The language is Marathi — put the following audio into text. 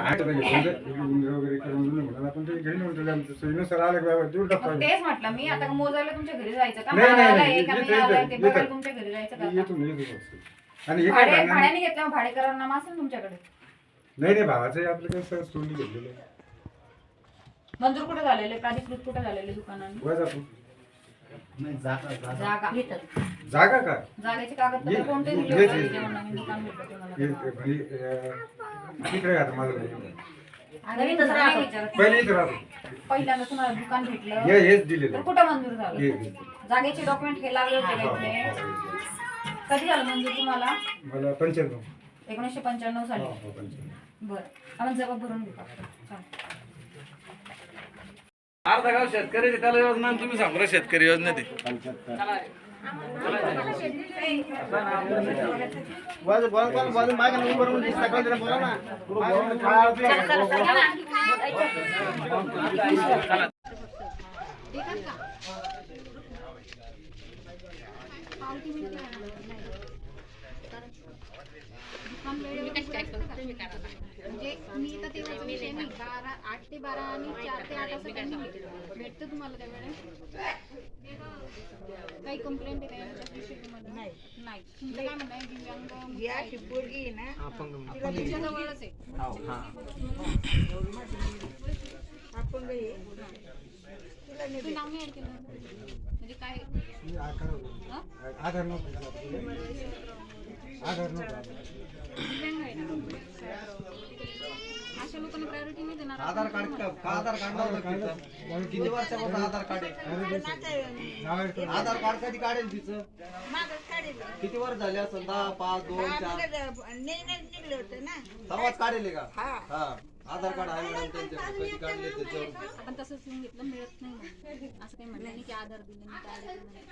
आता घेऊन जा, उंदरं वगैरे करून देऊ म्हणून आपण ते घेऊन येऊन ठेवलं आमचं सोयीनुसार आलं का देऊ टाकतो मग आम्ही. तेच म्हटलं मी आता मोजायला तुमच्या घरी जायचं का? नाही, नाही, मला नाही, आलाय का येतं, नाही आलाय ते येतं, बघायला येतं. तुमच्या घरी जायचं का येतो मी येतो. बस. आणि हे काय भाडे भांडण? भाड्याने घेतलं मग भाडेकरांना नाम असेल तुमच्याकडे. नाही नाही भावाचं आहे आपलं कसं सोडून घेतलेलं आहे. मंजूर कुठे झालेले प्राधिकृत कुठे झालेले दुकानांनी? वजापूर. जागा जागा. का? जागेचे कागदपत्र कोणते दिले होते? ये- जेव्हा नवीन दुकान भेटलं तुम्हाला. हे- हे म्हणजे, तिकडे आता माझं नाही. आणि तसं नाही विचारत. पहिले इथं राहतो. पहिल्यांदा तुम्हाला दुकान भेटलं. हे हेच तर दिलेलं कुठं मंजूर हे झालं हे. जागेचे डॉक्युमेंट हे लागले होते का इथले. कधी झालं मंजूर तुम्हाला? मला पंच्याण्णव. एकोणीसशे पंच्याण्णव हो, साली. हो, पंच्याण्णव. बरं. आपण जबाब भरून घेऊ. चालेल. अर्धा गाव शेतकरी त्याला योजना आणि तुम्ही सांगू शेतकरी योजना ती म्हणजे मी तर तेव्हाचा विषय नाही बारा आठ ते बारा आणि चार ते आठ असं काही नाही. भेटतं तुम्हाला त्या वेळेस? काही कंप्लेंट आहे का यांच्याविषयी तुम्हाला नाही. नाही. तुमचं काय म्हणणं आहे? दिव्यांग तुमच्या जवळच आहे. तुम्ही नाव नाही add केलं. म्हणजे काय? हा? आधार नव्हतं. आधार अशा लोकांना प्रायोरिटी नाही देणार. आधार कार्ड का आधार कार्ड नव्हतं तिचं किती वर्षापासून आधार कार्ड आहे? आधार कार्ड कधी काढेल तिचं? किती वर्ष झाले असेल? दहा पाच दोन चार? तेव्हाच काढेल का? हा. आधार कार्ड आहे मॅडम त्यांच्याकडे कधी काढले त्याच्यावर? आपण तसंच लिहून घेतलं मिळत नाही. असं काही नाही की आधार दिले नाही काय दिलं नाही.